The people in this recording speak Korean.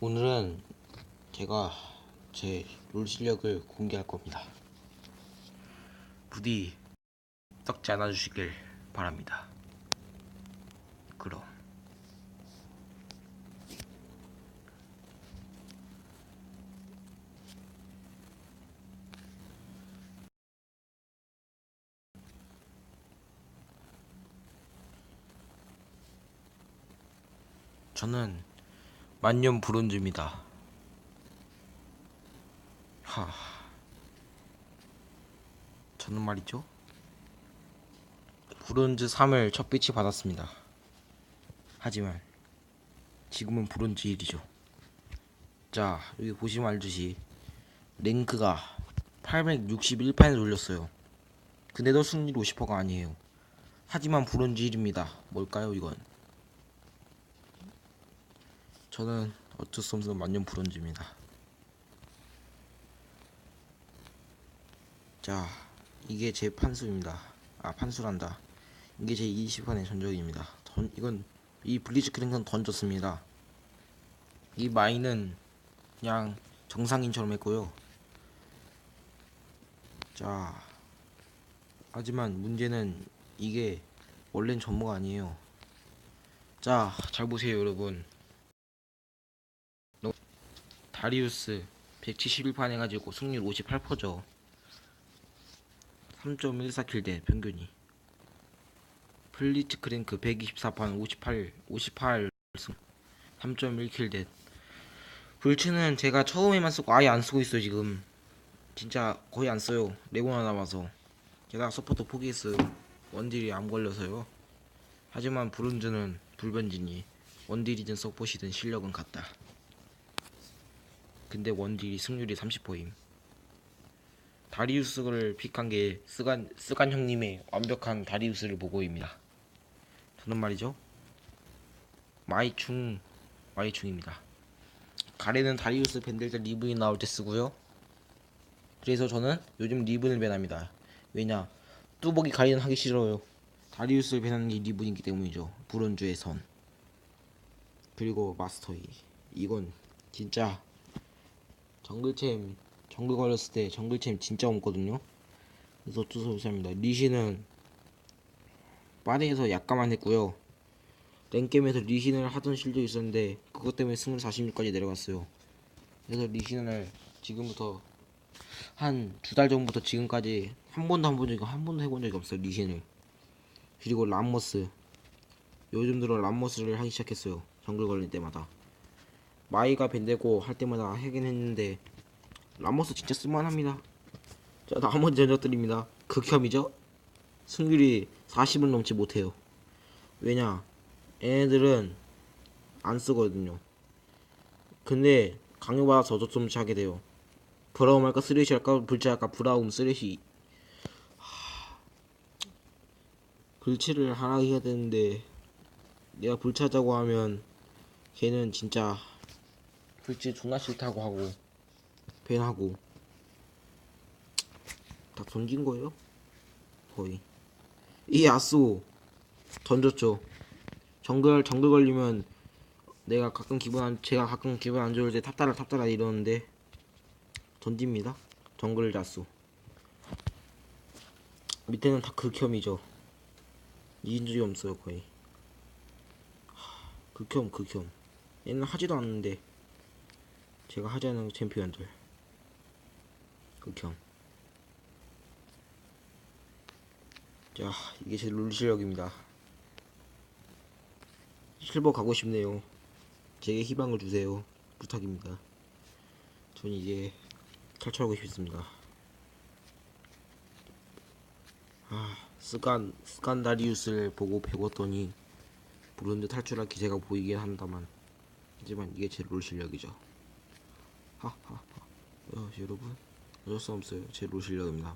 오늘은 제가 제 롤 실력을 공개할 겁니다. 부디 썩지 않아 주시길 바랍니다. 그럼 저는 만년 브론즈입니다. 하. 저는 말이죠. 브론즈 3을 첫 빛이 받았습니다. 하지만 지금은 브론즈 1이죠. 자, 여기 보시면 알듯이 랭크가 861판에 올렸어요. 근데도 승률 50%가 아니에요. 하지만 브론즈 1입니다. 뭘까요, 이건? 저는 어쩔 수 없는 만년 브론즈입니다. 자, 이게 제 판수입니다. 아, 판수란다. 이게 제 20판의 전적입니다. 던, 이건 이 블리즈 크랭크는 던졌습니다. 이 마이는 그냥 정상인처럼 했고요. 자, 하지만 문제는 이게 원래는 전무가 아니에요. 자, 잘 보세요, 여러분. 다리우스 171판 해가지고 승률 58%죠. 3.14킬 대 평균이. 플리츠 크랭크 124판 58 58 승. 3.1킬 대. 불츠는 제가 처음에만 쓰고 아예 안 쓰고 있어요 지금. 진짜 거의 안 써요. 레고나 남아서. 게다가 서포터 포기했어요. 원딜이 안 걸려서요. 하지만 브론즈는 불변진이 원딜이든 서포시든 실력은 같다. 근데 원딜이 승률이 30%임. 다리우스를 픽한 게 스간 스간 형님의 완벽한 다리우스를 보고입니다. 저는 말이죠. 마이충 마이충입니다. 가래는 다리우스 밴들 때 리븐이 나올 때 쓰고요. 그래서 저는 요즘 리븐을 배납니다. 왜냐? 뚜벅이 가리는 하기 싫어요. 다리우스를 배나는 게 리븐이기 때문이죠. 브론즈의 선. 그리고 마스터이. 이건 진짜 정글챔 정글 걸렸을 때 정글챔 진짜 없거든요. 그래서 어쩔 수 없이 합니다. 리시는 빠데에서 약간만 했고요. 랭겜에서 리신을 하던 실력이 있었는데 그것 때문에 승률 46까지 내려갔어요. 그래서 리신을 지금부터 한 두 달 전부터 지금까지 한 번도 한번 적이 한 번도 해본 적이 없어요 리신을. 그리고 람머스 요즘 들어 람머스를 하기 시작했어요. 정글 걸릴 때마다. 마이가 밴되고 할 때마다 하긴 했는데 람머스 진짜 쓸만합니다. 자 나머지 전적들입니다. 극혐이죠? 승률이 40을 넘지 못해요. 왜냐? 얘네들은 안 쓰거든요. 근데 강요받아서 없이 하게 돼요. 브라움 할까 쓰레쉬 할까 불치 할까 브라움 쓰레쉬 하... 불치를 하나 해야 되는데 내가 불치하자고 하면 걔는 진짜 불치 존나 싫다고 하고. 밴하고. 다 던진 거예요? 거의. 이 야수 던졌죠. 정글 정글 걸리면 내가 가끔 기분 안 제가 가끔 기분 안 좋을 때 탑따라 탑따라 이러는데 던집니다. 정글 야수. 밑에는 다 극혐이죠. 이긴 적이 없어요 거의. 하, 극혐 극혐. 얘는 하지도 않는데 제가 않은 챔피언들. 극혐 자 이게 제 룰 실력입니다. 실버 가고 싶네요. 제게 희망을 주세요. 부탁입니다. 전 이제 탈출하고 싶습니다. 아 스간 스간다리우스를 보고 배웠더니 브론즈 탈출할 기세가 보이긴 한다만 하지만 이게 제 롤 실력이죠 하하하. 어, 여러분 어쩔 수 없어요 제롤 실력입니다